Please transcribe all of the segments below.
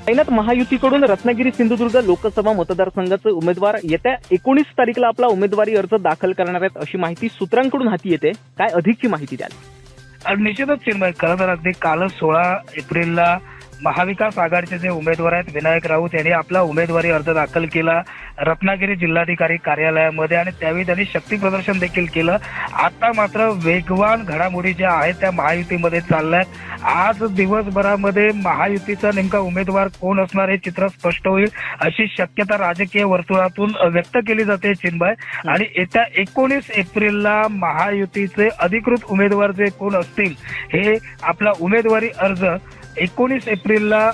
साईनाथ महायुतीकडून रत्नागिरी सिंधुदुर्ग लोकसभा मतदारसंघाचे उमेदवार येत्या एकोणीस तारीखला आपला उमेदवारी अर्ज दाखल करणार आहेत अशी माहिती सूत्रांकडून हाती येते. काय अधिकची माहिती द्याल? निश्चितच खरं तर अगदी कालच सोळा एप्रिलला महाविकास आघाडीचे जे उमेदवार आहेत विनायक राऊत यांनी आपला उमेदवारी अर्ज दाखल केला. रत्नागिरी जिल्हाधिकारी कार्यालयामध्ये आणि त्यावेळी त्यांनी शक्ती प्रदर्शन देखील केलं. आता मात्र वेगवान घडामोडी ज्या आहेत त्या महायुतीमध्ये चालल्यात. आज दिवसभरामध्ये महायुतीचा नेमका उमेदवार कोण असणार हे चित्र स्पष्ट होईल अशी शक्यता राजकीय वर्तुळातून व्यक्त केली जाते चिन्मय. आणि येत्या एकोणीस एप्रिलला महायुतीचे अधिकृत उमेदवार जे कोण असतील हे आपला उमेदवारी अर्ज एकोणीस एप्रिलला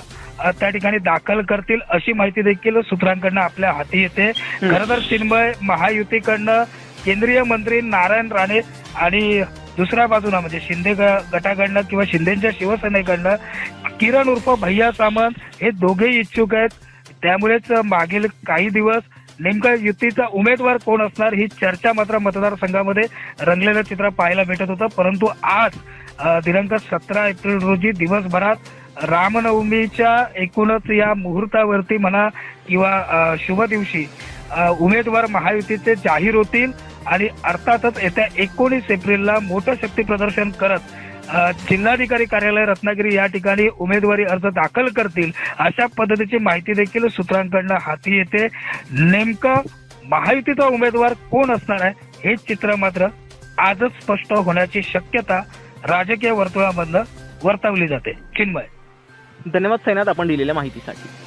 त्या ठिकाणी दाखल करतील अशी माहिती देखील सूत्रांकडनं आपल्या हाती येते. खरं तर चिन्मय महायुतीकडनं केंद्रीय मंत्री नारायण राणे आणि दुसऱ्या बाजूला म्हणजे शिंदे गटाकडनं किंवा शिंदेच्या शिवसेनेकडनं किरण उर्फ भैया सामंत हे दोघेही इच्छुक आहेत. त्यामुळेच मागील काही दिवस नेमका युतीचा उमेदवार कोण असणार ही चर्चा मात्र मतदारसंघामध्ये रंगलेलं चित्र पाहायला भेटत होतं. परंतु आज दिनांक सतरा एप्रिल रोजी दिवसभरात रामनवमीच्या एकूणच या मुहूर्तावरती म्हणा किंवा शुभ दिवशी उमेदवार महायुतीचे जाहीर होतील आणि अर्थातच येत्या एकोणीस एप्रिलला मोठं शक्ती प्रदर्शन करत जिल्हाधिकारी कार्यालय रत्नागिरी या ठिकाणी उमेदवारी अर्ज दाखल करतील अशा पद्धतीची माहिती देखील सूत्रांकडनं हाती येते. नेमकं महायुतीचा उमेदवार कोण असणार आहे? हे चित्र मात्र आजच स्पष्ट होण्याची शक्यता राजकीय वर्तुळामधनं वर्तवली जाते. चिन्मय. धन्यवाद सैनात आपण दिलेल्या माहितीसाठी.